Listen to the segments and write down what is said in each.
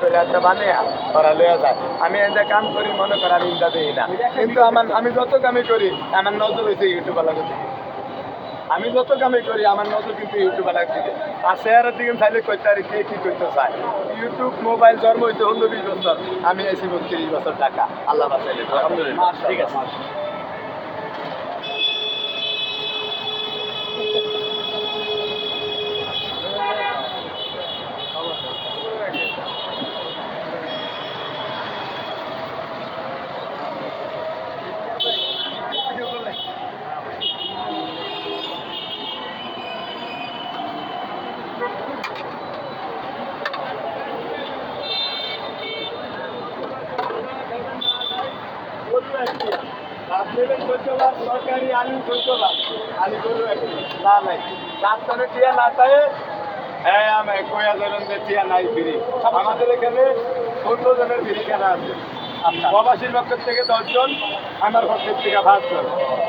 করে একটা বানিয়ে ওরা লয়ে যায়। আমি এটা কাম করি মনে করি আমি ইন্দা দিই না। কিন্তু আমার আমি যত কামই করি আমার নজর হয়েছে ইউটিউব আলাদা দিকে। আমি যত কামই করি আমার নজর কিন্তু ইউটিউব আলাদা দিকে। আর শেয়ারের দিকে চাইলে কইতে আর কে কি করতে চায়। ইউটিউব মোবাইল জন্ম হইতে হলো বিশ বছর। আমি এসি বত্রিশ বছর টাকা আল্লাহ বাসাইলে আলহামদুলিল্লাহ। ঠিক আছে। না নাই। টিয়া না তাই হ্যাঁ আমি কয়া যাবেন যে টিয়া নাই ফিরি। আমাদের এখানে পনেরো জনের ফিরি কেনা আছে। প্রবাসীর পক্ষের থেকে দশজন আমার পক্ষের থেকে পাঁচজন।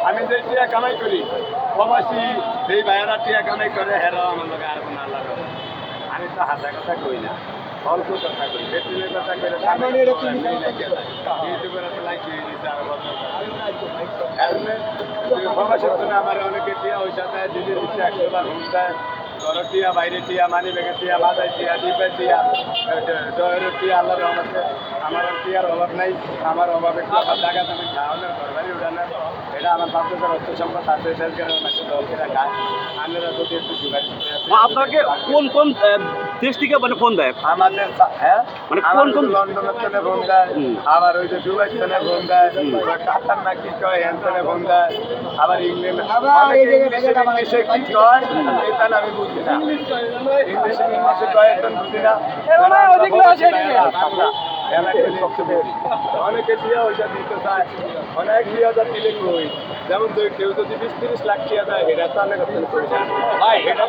আমি যে টিয়া কামাই করি প্রবাসী যেই ভাইয়েরা টিয়া কামাই করে হেরাও আমার লোক আর কোনো আল্লাহ আমি তো হাসা কথা কই না। অল্প কথা কই। বেটুলের কথা কই ইউটিউবের লাইক হয়ে গেছে আর প্রবাসের জন্য আমার অনেকে টিয়া ওই সাথে দিদি দিচ্ছে একশো বার হুম দেয় ঘর টিয়া টিয়া মানি বেগে টিয়া মাথায় টিয়া ডিপে টিয়া ডয়ের টিয়া আল্লাহ রহমতে। আমার টিয়ার অভাব নাই, আমার অভাব আমার জায়গা তুমি খাওয়ানোর ঘর বাড়ি উঠানোর এটা আমার বাচ্চাদের অর্থ সম্পদ আছে সেল করে আমরা যদি একটু আপনাকে কোন কোন দেশ থেকে মানে ফোন দেয়? আমাদের হ্যাঁ? মানে কোন কোন লন্ডনের থেকে ফোন দেয় আবার ওই যে দুবাই থেকে ফোন দেয় কাতার না কি কয় হ্যান থেকে ফোন দেয় আবার ইংল্যান্ড অনেকে ইংলিশে ইংলিশে কি কয় এটা আমি বুঝি না। ইংলিশে ইংলিশে কয় এটা বুঝি না। সবচেয়ে বেশি। অনেকে দিয়ে ওইটা দিতে চায় অনেক দিয়ে হাজার দিলে কই যেমন যে কেউ যদি বিশ তিরিশ লাখ টাকা দেয় এটা তো অনেক ভাই এটা